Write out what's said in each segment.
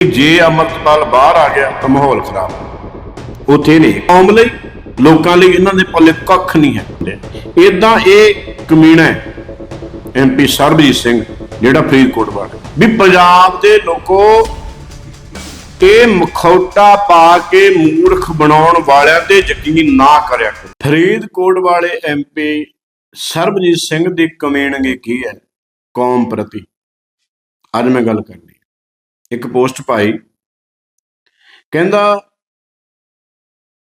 ਜੇ ਅਮਰਤਪਾਲ ਬਾਹਰ ਆ ਗਿਆ ਤਾਂ ਮਾਹੌਲ ਖਰਾਬ ਉੱਥੇ ਨਹੀਂ। ਕੌਮ ਲਈ ਲੋਕਾਂ ਲਈ ਇਹਨਾਂ ਦੇ ਪੱਲੇ ਕੱਖ ਨਹੀਂ ਹੈ। ਇਦਾਂ ਇਹ ਕਮੀਣਾ ਹੈ ਐਮਪੀ ਸਰਬਜੀਤ ਸਿੰਘ, ਜਿਹੜਾ ਫਰੀਦਕੋਟ ਵਾਲਾ ਵੀ ਪੰਜਾਬ ਦੇ ਲੋਕੋ ਇਹ ਮਖੌਟਾ ਪਾ ਕੇ ਮੂਰਖ ਬਣਾਉਣ ਵਾਲਿਆਂ ਤੇ ਯਕੀਨ ਨਾ ਕਰਿਆ ਫਰੀਦਕੋਟ ਵਾਲੇ ਐਮਪੀ ਸਰਬਜੀਤ ਸਿੰਘ ਦੀ ਕਮੇਣਗੇ ਕੀ ਹੈ? ਕੌਮ ਪ੍ਰਤੀ। ਅੱਜ ਮੈਂ ਗੱਲ ਕਰਨੀ ਇੱਕ ਪੋਸਟ ਪਾਈ। ਕਹਿੰਦਾ,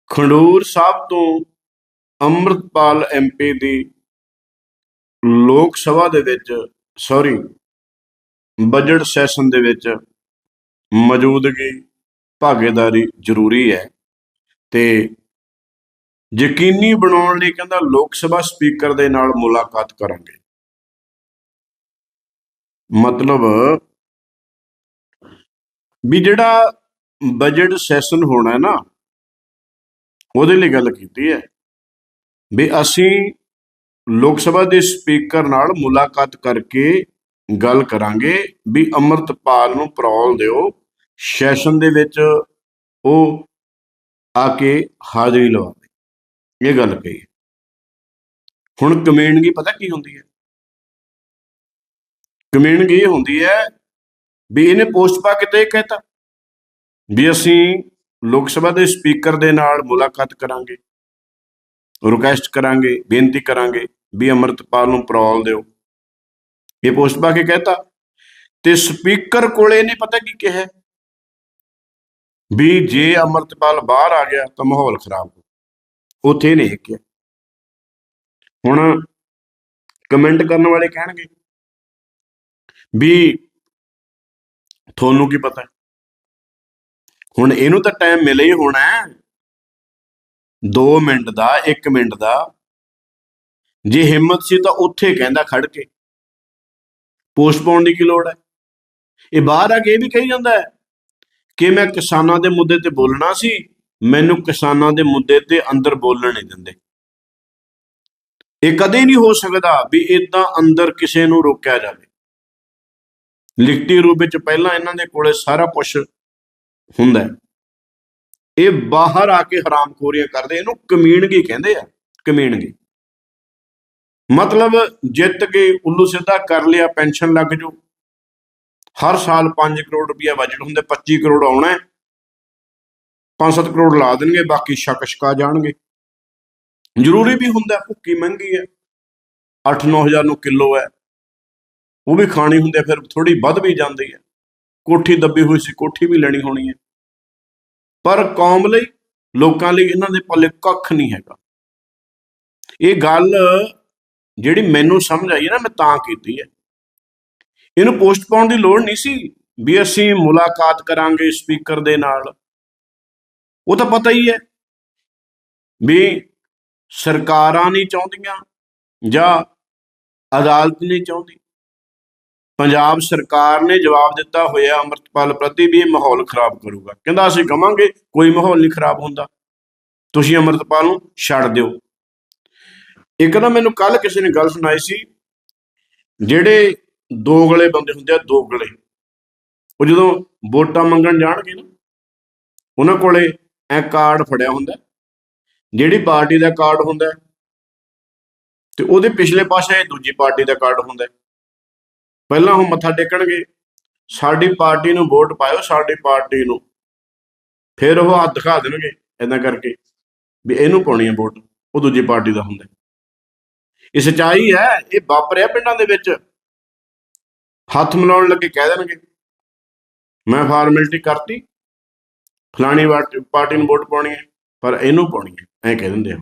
ਖੰਡੂਰ ਸਾਹਿਬ ਤੋਂ ਅੰਮ੍ਰਿਤਪਾਲ ਐਮਪੀ ਦੀ ਲੋਕ ਸਭਾ ਦੇ ਵਿੱਚ ਸੌਰੀ ਬਜਟ ਸੈਸ਼ਨ ਦੇ ਵਿੱਚ ਮੌਜੂਦਗੀ ਭਾਗੀਦਾਰੀ ਜ਼ਰੂਰੀ ਹੈ ਤੇ ਯਕੀਨੀ ਬਣਾਉਣ ਲਈ ਕਹਿੰਦਾ ਲੋਕ ਸਭਾ ਸਪੀਕਰ ਦੇ ਨਾਲ ਮੁਲਾਕਾਤ ਕਰਾਂਗੇ। ਮਤਲਬ ਵੀ ਜਿਹੜਾ ਬਜਟ ਸੈਸ਼ਨ ਹੋਣਾ ਹੈ ਨਾ, ਉਹਦੇ ਲਈ ਗੱਲ ਕੀਤੀ ਹੈ ਵੀ ਅਸੀਂ ਲੋਕ ਸਭਾ ਦੇ ਸਪੀਕਰ ਨਾਲ ਮੁਲਾਕਾਤ ਕਰਕੇ ਗੱਲ ਕਰਾਂਗੇ ਵੀ ਅਮਰਤਪਾਲ ਨੂੰ ਪਰੌਲ ਦਿਓ ਸੈਸ਼ਨ ਦੇ ਵਿੱਚ ਉਹ ਆ ਕੇ ਹਾਜ਼ਰੀ ਲਵਾਵੇ। ਇਹ ਗੱਲ ਕਹੀ ਹੁਣ ਕਮੇਂਡਗੀ ਪਤਾ ਕੀ ਹੁੰਦੀ ਹੈ? ਕਮੇਂਡਗੀ ਇਹ ਹੁੰਦੀ ਹੈ ਵੀ ਇਹਨੇ ਪੋਸਟ ਪਾ ਕੇ ਤੇ ਇਹ ਕਹਿਤਾ ਵੀ ਅਸੀਂ ਲੋਕ ਸਭਾ ਦੇ ਸਪੀਕਰ ਦੇ ਨਾਲ ਮੁਲਾਕਾਤ ਕਰਾਂਗੇ ਰਿਕੁਐਸਟ ਕਰਾਂਗੇ, ਬੇਨਤੀ ਕਰਾਂਗੇ ਵੀ ਅਮਰਤਪਾਲ ਨੂੰ ਪਰੌਲ ਦਿਓ। ਇਹ ਪੋਸਟ ਪਾ ਕੇ ਕਹਿਤਾ। ਤੇ ਸਪੀਕਰ ਕੋਲੇ ਨੇ ਪਤਾ ਕੀ ਕਿਹਾ? ਵੀ ਜੇ ਅਮਰਤਪਾਲ ਬਾਹਰ ਆ ਗਿਆ ਤਾਂ ਮਾਹੌਲ ਖਰਾਬ ਹੋ ਉੱਥੇ ਨਹੀਂ ਕਿਹਾ। ਹੁਣ ਕਮੈਂਟ ਕਰਨ ਵਾਲੇ ਕਹਿਣਗੇ ਵੀ ਤੁਹਾਨੂੰ ਕੀ ਪਤਾ? ਹੁਣ ਇਹਨੂੰ ਤਾਂ ਟਾਈਮ ਮਿਲੇ ਹੀ ਹੋਣਾ 2 ਮਿੰਟ ਦਾ 1 ਮਿੰਟ ਦਾ। ਜੇ ਹਿੰਮਤ ਸੀ ਤਾਂ ਉੱਥੇ ਕਹਿੰਦਾ ਖੜ ਕੇ। ਪੋਸਟ ਪਾਉਣ ਦੀ ਕੀ ਲੋੜ ਹੈ? ਇਹ ਬਾਹਰ ਆ ਕੇ ਇਹ ਵੀ ਕਹੀ ਜਾਂਦਾ ਹੈ ਕਿ ਮੈਂ ਕਿਸਾਨਾਂ ਦੇ ਮੁੱਦੇ ਤੇ ਬੋਲਣਾ ਸੀ। ਮੈਨੂੰ ਕਿਸਾਨਾਂ ਦੇ ਮੁੱਦੇ ਤੇ ਅੰਦਰ ਬੋਲਣ ਨਹੀਂ ਦਿੰਦੇ। ਇਹ ਕਦੇ ਨਹੀਂ ਹੋ ਸਕਦਾ ਵੀ ਇਦਾਂ ਅੰਦਰ ਕਿਸੇ ਨੂੰ ਰੋਕਿਆ ਜਾਵੇ। ਲਿਖਤੀ ਰੂਪ ਵਿੱਚ ਪਹਿਲਾਂ ਇਹਨਾਂ ਦੇ ਕੋਲੇ ਸਾਰਾ ਕੁਝ ਹੁੰਦਾ ਇਹ ਬਾਹਰ ਆ ਕੇ ਹਰਾਮਖੋਰੀਆਂ ਕਰਦੇ ਇਹਨੂੰ ਕਮੀਣਗੀ ਕਹਿੰਦੇ ਆ। ਕਮੀਣਗੀ। ਮਤਲਬ ਜਿੱਤ ਕੇ ਉੱਲੂ ਸਿੱਧਾ ਕਰ ਲਿਆ, ਪੈਨਸ਼ਨ ਲੱਗ ਜੂ। ਹਰ ਸਾਲ 5 ਕਰੋੜ ਰੁਪਇਆ ਬਜਟ ਹੁੰਦਾ 25 ਕਰੋੜ ਆਉਣਾ ਹੈ। 5-7 ਕਰੋੜ ਲਾ ਦੇਣਗੇ, ਬਾਕੀ ਸ਼ੱਕ ਸ਼ਕਾ ਜਾਣਗੇ। ਜ਼ਰੂਰੀ ਵੀ ਹੁੰਦਾ ਭੁੱਕੀ ਮਹਿੰਗੀ ਹੈ। 8-9000 ਨੂੰ ਕਿਲੋ ਹੈ। ਉਹ ਵੀ ਖਾਣੀ ਹੁੰਦੀ ਹੈ, ਫਿਰ ਥੋੜੀ ਵੱਧ ਵੀ ਜਾਂਦੀ ਹੈ। ਕੋਠੀ ਦੱਬੀ ਹੋਈ ਸੀ, ਕੋਠੀ ਵੀ ਲੈਣੀ ਹੋਣੀ ਹੈ। ਪਰ ਕੌਮ ਲਈ, ਲੋਕਾਂ ਲਈ ਇਹਨਾਂ ਦੇ ਪੱਲੇ ਕੱਖ ਨਹੀਂ ਹੈਗਾ। ਇਹ ਗੱਲ ਜਿਹੜੀ ਮੈਨੂੰ ਸਮਝ ਆਈ ਨਾ, ਮੈਂ ਤਾਂ ਕੀਤੀ ਹੈ। ਇਹਨੂੰ ਪੋਸਟ ਪਾਉਣ ਦੀ ਲੋੜ ਨਹੀਂ ਸੀ ਵੀ ਅਸੀਂ ਮੁਲਾਕਾਤ ਕਰਾਂਗੇ ਸਪੀਕਰ ਦੇ ਨਾਲ। ਉਹ ਤਾਂ ਪਤਾ ਹੀ ਹੈ ਵੀ ਸਰਕਾਰਾਂ ਨਹੀਂ ਚਾਹੁੰਦੀਆਂ ਜਾਂ ਅਦਾਲਤ ਨਹੀਂ ਚਾਹੁੰਦੀ। ਪੰਜਾਬ ਸਰਕਾਰ ਨੇ ਜਵਾਬ ਦਿੱਤਾ ਹੋਇਆ ਅੰਮ੍ਰਿਤਪਾਲ ਪ੍ਰਤੀ ਵੀ ਇਹ ਮਾਹੌਲ ਖਰਾਬ ਕਰੂਗਾ। ਕਹਿੰਦਾ ਅਸੀਂ ਕਵਾਂਗੇ ਕੋਈ ਮਾਹੌਲ ਨਹੀਂ ਖਰਾਬ ਹੁੰਦਾ। ਤੁਸੀਂ ਅੰਮ੍ਰਿਤਪਾਲ ਨੂੰ ਛੱਡ ਦਿਓ। ਇੱਕ ਨਾ ਮੈਨੂੰ ਕੱਲ ਕਿਸੇ ਨੇ ਗੱਲ ਸੁਣਾਈ ਸੀ, ਜਿਹੜੇ ਦੋਗਲੇ ਬੰਦੇ ਹੁੰਦੇ ਆ ਦੋਗਲੇ ਉਹ ਜਦੋਂ ਵੋਟਾਂ ਮੰਗਣ ਜਾਣਗੇ ਨਾ, ਉਹਨਾਂ ਕੋਲੇ ਐ ਕਾਰਡ ਫੜਿਆ ਹੁੰਦਾ ਜਿਹੜੀ ਪਾਰਟੀ ਦਾ ਕਾਰਡ ਹੁੰਦਾ ਤੇ ਉਹਦੇ ਪਿਛਲੇ ਪਾਸੇ ਦੂਜੀ ਪਾਰਟੀ ਦਾ ਕਾਰਡ ਹੁੰਦਾ ਪਹਿਲਾਂ ਉਹ ਮੱਥਾ ਟੇਕਣਗੇ। ਸਾਡੀ ਪਾਰਟੀ ਨੂੰ ਵੋਟ ਪਾਇਓ ਸਾਡੀ ਪਾਰਟੀ ਨੂੰ। ਫਿਰ ਉਹ ਹੱਥ ਦਿਖਾ ਦੇਣਗੇ ਇਦਾਂ ਕਰਕੇ ਵੀ ਇਹਨੂੰ ਪਾਉਣੀ ਹੈ ਵੋਟ ਉਹ ਦੂਜੀ ਪਾਰਟੀ ਦਾ ਹੁੰਦਾ। ਇਹ ਸਚਾਈ ਹੈ ਇਹ ਵਾਪਰਿਆ ਪਿੰਡਾਂ ਦੇ ਵਿੱਚ। ਹੱਥ ਮਿਲਾਉਣ ਲੱਗੇ ਕਹਿ ਦੇਣਗੇ। ਮੈਂ ਫਾਰਮੈਲਿਟੀ ਕਰਤੀ ਫਲਾਣੀ ਪਾਰਟੀ ਨੂੰ ਵੋਟ ਪਾਉਣੀ ਹੈ ਪਰ ਇਹਨੂੰ ਪਾਉਣੀ ਹੈ ਐਂ ਕਹਿ ਦਿੰਦੇ ਆ।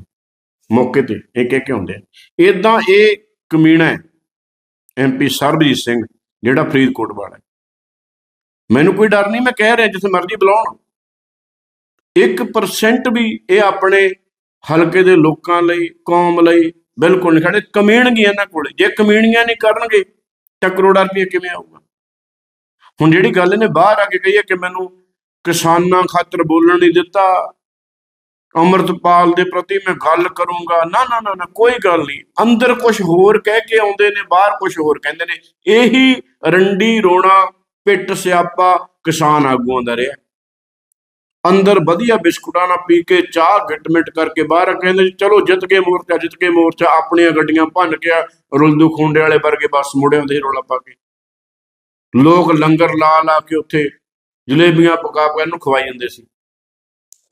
ਮੌਕੇ ਤੇ ਇੱਕ ਇੱਕ ਹੁੰਦੇ ਆ। ਇਦਾਂ ਇਹ ਕਮੀਣਾ ਹੈ। ਐਮਪੀ ਸਰਬਜੀਤ ਸਿੰਘ, ਜਿਹੜਾ ਫਰੀਦਕੋਟ ਵਾਲਾ ਮੈਨੂੰ ਕੋਈ ਡਰ ਨਹੀਂ, ਮੈਂ ਕਹਿ ਰਿਹਾ ਜਿੱਥੇ ਮਰਜ਼ੀ ਬੁਲਾਉਣ 1% ਵੀ ਇਹ ਆਪਣੇ ਹਲਕੇ ਦੇ ਲੋਕਾਂ ਲਈ, ਕੌਮ ਲਈ ਬਿਲਕੁਲ ਨਹੀਂ ਖੜੇ, ਕਮੀਣਗੀਆਂ ਇਹਨਾਂ ਕੋਲ। ਜੇ ਕਮੀਣੀਆਂ ਨਹੀਂ ਕਰਨਗੇ ਤਾਂ ਕਰੋੜਾਂ ਰੁਪਏ ਕਿਵੇਂ ਆਊਗਾ? ਹੁਣ ਜਿਹੜੀ ਗੱਲ ਇਹਨੇ ਬਾਹਰ ਆ ਕੇ ਕਹੀ ਹੈ ਕਿ ਮੈਨੂੰ ਕਿਸਾਨਾਂ ਖਾਤਰ ਬੋਲਣ ਨਹੀਂ ਦਿੱਤਾ ਅਮਰਤਪਾਲ ਦੇ ਪ੍ਰਤੀ ਮੈਂ ਗੱਲ ਕਰੂੰਗਾ। ਨਾ ਨਾ ਨਾ ਨਾ, ਕੋਈ ਗੱਲ ਨਹੀਂ। ਅੰਦਰ ਕੁਝ ਹੋਰ ਕਹਿ ਕੇ ਆਉਂਦੇ ਨੇ, ਬਾਹਰ ਕੁਝ ਹੋਰ ਕਹਿੰਦੇ ਨੇ। ਇਹੀ ਰੰਡੀ, ਰੋਣਾ, ਪਿੱਟ, ਸਿਆਪਾ ਕਿਸਾਨ ਆਗੂਆਂ ਦਾ ਰਿਹਾ। ਅੰਦਰ ਵਧੀਆ ਬਿਸਕੁਟਾਂ ਨਾਲ ਪੀ ਕੇ ਚਾਹ ਗਿਟਮਿਟ ਕਰਕੇ ਬਾਹਰ ਕਹਿੰਦੇ ਚਲੋ ਜਿੱਤ ਕੇ ਮੋਰਚਾ, ਜਿੱਤ ਕੇ ਮੋਰਚਾ। ਆਪਣੀਆਂ ਗੱਡੀਆਂ ਭੰਨ ਕੇ ਰੁਲਦੂ ਖੁੰਡੇ ਵਾਲੇ ਵਰਗੇ ਬਸ ਮੁੜਿਆਂ ਦੇ ਰੋਲਾ ਪਾ ਕੇ। ਲੋਕ ਲੰਗਰ ਲਾ ਲਾ ਕੇ ਉੱਥੇ ਜਲੇਬੀਆਂ ਪਕਾ ਪਕਾ ਇਹਨੂੰ ਖਵਾਈ ਜਾਂਦੇ ਸੀ।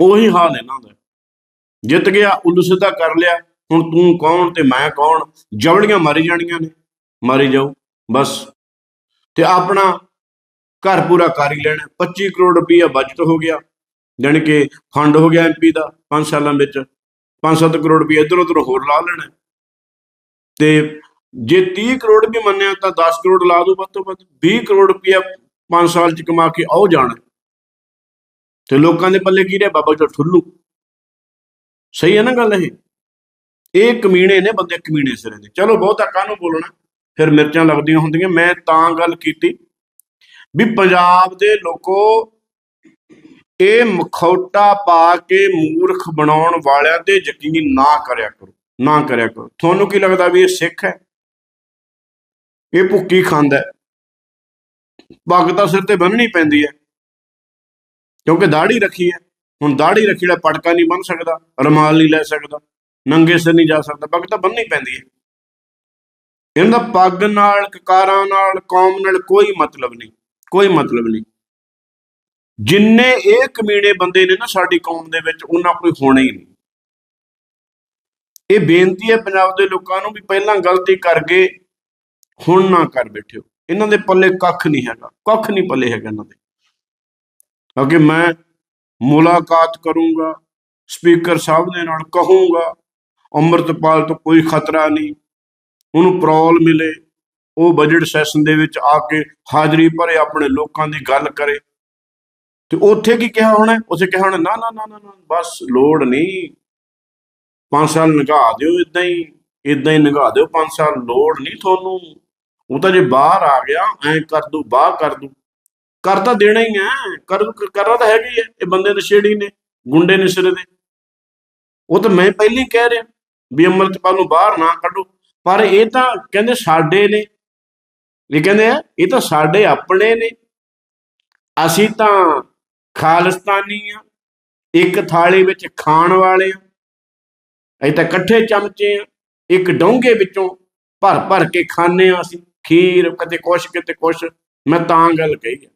ਉਹੀ ਹਾਲ ਇਹਨਾਂ ਦਾ। ਜਿੱਤ ਗਿਆ, ਉੱਲੂ ਸਿੱਧਾ ਕਰ ਲਿਆ। ਹੁਣ ਤੂੰ ਕੌਣ ਤੇ ਮੈਂ ਕੌਣ? ਜਵਲੀਆਂ ਮਾਰੀ ਜਾਣੀਆਂ ਨੇ। ਮਾਰੀ ਜਾਓ, ਬਸ। ਤੇ ਆਪਣਾ ਘਰ ਪੂਰਾ ਕਰ ਹੀ ਲੈਣਾ। 25 ਕਰੋੜ ਰੁਪਈਆ ਬਜਟ ਹੋ ਗਿਆ। ਜਾਣੀ ਕਿ ਫੰਡ ਹੋ ਗਿਆ ਐਮਪੀ ਦਾ 5 ਸਾਲਾਂ ਵਿੱਚ। 5-7 ਕਰੋੜ ਰੁਪਈਆ ਇੱਧਰ ਉੱਧਰ ਹੋਰ ਲਾ ਲੈਣਾ। ਤੇ ਜੇ 30 ਕਰੋੜ ਵੀ ਮੰਨਿਆ ਤਾਂ 10 ਕਰੋੜ ਲਾ ਦੋ ਵੱਧ ਤੋਂ ਵੱਧ। 20 ਕਰੋੜ ਰੁਪਈਆ 5 ਸਾਲ ਚ ਕਮਾ ਕੇ ਆਉ ਜਾਣਾ। ਤੇ ਲੋਕਾਂ ਦੇ ਪੱਲੇ ਕੀ ਰਿਹਾ? ਬਾਬਾ ਜੀ ਠੁੱਲੂ। ਸਹੀ ਹੈ ਨਾ ਗੱਲ ਇਹ? ਇਹ ਕਮੀਣੇ ਨੇ, ਬੰਦੇ ਕਮੀਣੇ ਸਿਰੇ ਦੇ। ਚਲੋ ਬਹੁਤਾ ਕਾਹਨੂੰ ਬੋਲਣਾ? ਫਿਰ ਮਿਰਚਾਂ ਲੱਗਦੀਆਂ ਹੁੰਦੀਆਂ, ਮੈਂ ਤਾਂ ਗੱਲ ਕੀਤੀ ਵੀ ਪੰਜਾਬ ਦੇ ਲੋਕੋ ਇਹ ਮਖੌਟਾ ਪਾ ਕੇ ਮੂਰਖ ਬਣਾਉਣ ਵਾਲਿਆਂ ਤੇ ਯਕੀਨ ਨਾ ਕਰਿਆ ਕਰੋ, ਨਾ ਕਰਿਆ ਕਰੋ। ਤੁਹਾਨੂੰ ਕੀ ਲੱਗਦਾ ਵੀ ਇਹ ਸਿੱਖ ਹੈ? ਇਹ ਭੁੱਕੀ ਖਾਂਦਾ ਹੈ। ਪੱਗ ਤਾਂ ਸਿਰ ਤੇ ਬੰਨਣੀ ਪੈਂਦੀ ਹੈ, ਕਿਉਂਕਿ ਦਾੜੀ ਰੱਖੀ ਹੈ। ਹੁਣ ਦਾੜੀ ਰੱਖੀ ਦਾ ਪਟਕਾ ਨਹੀਂ ਬੰਨ ਸਕਦਾ, ਰਮਾਲ ਨਹੀਂ ਲੈ ਸਕਦਾ, ਨੰਗੇ ਸਿਰ ਨਹੀਂ ਜਾ ਸਕਦਾ, ਪੱਗ ਤਾਂ ਬੰਨਣੀ ਪੈਂਦੀ ਹੈ। ਇਹਨਾਂ ਦਾ ਪੱਗ ਨਾਲ, ਕਕਾਰਾਂ ਨਾਲ, ਕੌਮ ਨਾਲ ਕੋਈ ਮਤਲਬ ਨਹੀਂ, ਕੋਈ ਮਤਲਬ ਨਹੀਂ। ਜਿੰਨੇ ਇਹ ਕਮੀਣੇ ਬੰਦੇ ਨੇ ਨਾ ਸਾਡੀ ਕੌਮ ਦੇ ਵਿੱਚ, ਉਹਨਾਂ ਕੋਈ ਹੋਣਾ ਹੀ ਨਹੀਂ। ਇਹ ਬੇਨਤੀ ਹੈ ਪੰਜਾਬ ਦੇ ਲੋਕਾਂ ਨੂੰ ਵੀ ਪਹਿਲਾਂ ਗਲਤੀ ਕਰਕੇ ਹੁਣ ਨਾ ਕਰ ਬੈਠਿਓ ਇਹਨਾਂ ਦੇ ਪੱਲੇ ਕੱਖ ਨਹੀਂ ਹੈਗਾ, ਕੱਖ ਨਹੀਂ ਪੱਲੇ ਹੈਗਾ ਇਹਨਾਂ ਦੇ। ਕਿਉਂਕਿ ਮੈਂ ਮੁਲਾਕਾਤ ਕਰੂੰਗਾ, ਸਪੀਕਰ ਸਾਹਿਬ ਦੇ ਨਾਲ ਕਹੂੰਗਾ, ਅੰਮ੍ਰਿਤਪਾਲ ਤੋਂ ਕੋਈ ਖਤਰਾ ਨਹੀਂ। ਉਹਨੂੰ ਪ੍ਰੋਲ ਮਿਲੇ, ਉਹ ਬਜਟ ਸੈਸ਼ਨ ਦੇ ਵਿੱਚ ਆ ਕੇ ਹਾਜ਼ਰੀ ਭਰੇ, ਆਪਣੇ ਲੋਕਾਂ ਦੀ ਗੱਲ ਕਰੇ। ਤੇ ਉੱਥੇ ਕੀ ਕਿਹਾ ਹੋਣਾ ਉਸੇ ਕਿਹਾ ਹੋਣਾ ਨਾ ਨਾ ਨਾ ਨਾ ਬਸ ਲੋੜ ਨਹੀਂ। 5 ਸਾਲ ਨਿਭਾ ਦਿਓ ਇਦਾਂ ਹੀ ਇਦਾਂ ਹੀ ਨਿਭਾ ਦਿਓ 5 ਸਾਲ ਲੋੜ ਨਹੀਂ ਤੁਹਾਨੂੰ। ਉਹ ਤਾਂ ਜੇ ਬਾਹਰ ਆ ਗਿਆ, ਐ ਕਰ ਦੂ ਬਾਹਰ ਕਰ ਦੂ। ਕਰ ਤਾਂ ਦੇਣਾ ਹੀ ਹੈ ਕਰ ਕਰਨਾ ਤਾਂ ਹੈਗਾ ਹੀ ਹੈ ਇਹ ਬੰਦੇ ਨਸ਼ੇੜੀ ਨੇ, ਗੁੰਡੇ ਨੇ ਸਿਰੇ ਦੇ। ਉਹ ਤਾਂ ਮੈਂ ਪਹਿਲਾਂ ਹੀ ਕਹਿ ਰਿਹਾ ਵੀ ਅੰਮ੍ਰਿਤਪਾਲ ਨੂੰ ਬਾਹਰ ਨਾ ਕੱਢੋ। ਪਰ ਇਹ ਤਾਂ ਕਹਿੰਦੇ ਸਾਡੇ ਨੇ। ਇਹ ਕਹਿੰਦੇ ਆ, ਇਹ ਤਾਂ ਸਾਡੇ ਆਪਣੇ ਨੇ। ਅਸੀਂ ਤਾਂ ਖਾਲਿਸਤਾਨੀ ਆ। ਇੱਕ ਥਾਲੀ ਵਿੱਚ ਖਾਣ ਵਾਲੇ ਆ। ਅਸੀਂ ਤਾਂ ਇਕੱਠੇ ਚਮਚੇ ਆ। ਇੱਕ ਡੋਂਗੇ ਵਿੱਚੋਂ ਭਰ ਭਰ ਕੇ ਖਾਣੇ ਆ ਅਸੀਂ। ਖੀਰ ਕਦੇ ਕੁਛ, ਕਿਤੇ ਕੁਛ। ਮੈਂ ਤਾਂ ਗੱਲ ਕਹੀ ਆ।